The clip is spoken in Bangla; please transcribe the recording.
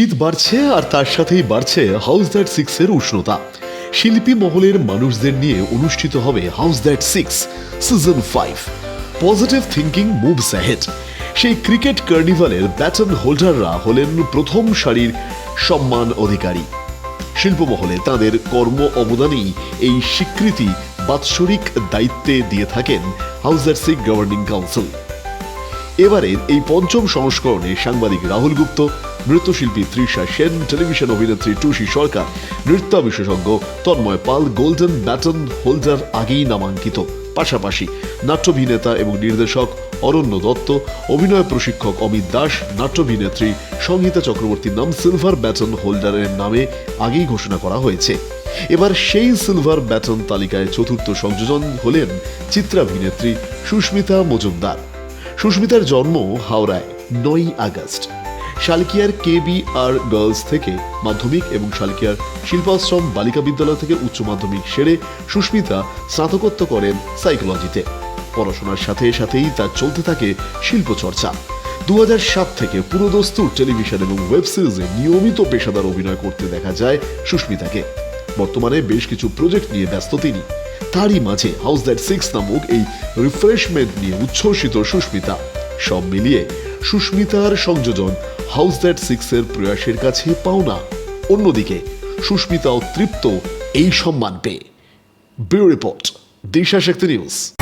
বাড়ছে আর তার সাথেই বাড়ছে হাউস দ্যাট সিক্সের উষ্ণতা। শিল্পী মহলের মানুষদের নিয়ে অনুষ্ঠিত হবে howzat six season five positive thinking moves ahead সেই ক্রিকেট কার্নিভালের ব্যাটন হোল্ডাররা হলেন প্রথম সারির সম্মান অধিকারী। শিল্পমহলে তাদের কর্ম অবদানেই এই স্বীকৃতি বাৎসরিক দায়িত্বে দিয়ে থাকেন house that six governing council এবারের এই পঞ্চম সংস্করণে সাংবাদিক রাহুল গুপ্ত নৃত্যশিল্পী তৃষা সেন, টেলিভিশন অভিনেত্রী টুসি সরকার, নৃত্য বিশেষজ্ঞ Tanmoy Pal, golden baton holder আগেই নামাঙ্কিত। পাশাপাশি নাট্যভিনেতা এবং নির্দেশক অরণ্য দত্ত, অভিনয় প্রশিক্ষক অমিত দাস, নাট্যভিনেত্রী সংহিতা চক্রবর্তীর নাম সিলভার ব্যাটন হোল্ডারের নামে আগেই ঘোষণা করা হয়েছে। এবার সেই সিলভার ব্যাটন তালিকায় চতুর্থ সংযোজন হলেন চিত্রাভিনেত্রী সুস্মিতা মজুমদার। সুস্মিতার জন্ম হাওড়ায় নয় আগস্ট। শালকিয়ার কে বি আর গার্লস থেকে মাধ্যমিক এবং শালকিয়ার শিল্পাশ্রম বালিকা বিদ্যালয় থেকে উচ্চ মাধ্যমিক সেরে সুস্মিতা স্নাতকোত্তর করেন সাইকোলজিতে। পড়াশোনার সাথে সাথেই তার চলতে থাকে শিল্প চর্চা দু সাত থেকে পুরোদস্তুর টেলিভিশন এবং ওয়েব সিরিজে নিয়মিত পেশাদার অভিনয় করতে দেখা যায় সুস্মিতাকে। বর্তমানে বেশ কিছু প্রজেক্ট নিয়ে ব্যস্ত তিনি। তারই মাঝে হাউস দ্যাট সিক্স নামক এই রিফ্রেশমেন্ট নিয়ে উচ্ছ্বসিত সুস্মিতা। সব মিলিয়ে সুস্মিতার সংযোজন হাউস দ্যাট সিক্সের প্রয়াসের কাছে পাওনা। অন্যদিকে সুস্মিতাও তৃপ্ত এই সম্মান পেয়ে। Bureau report, Disha Shakti news.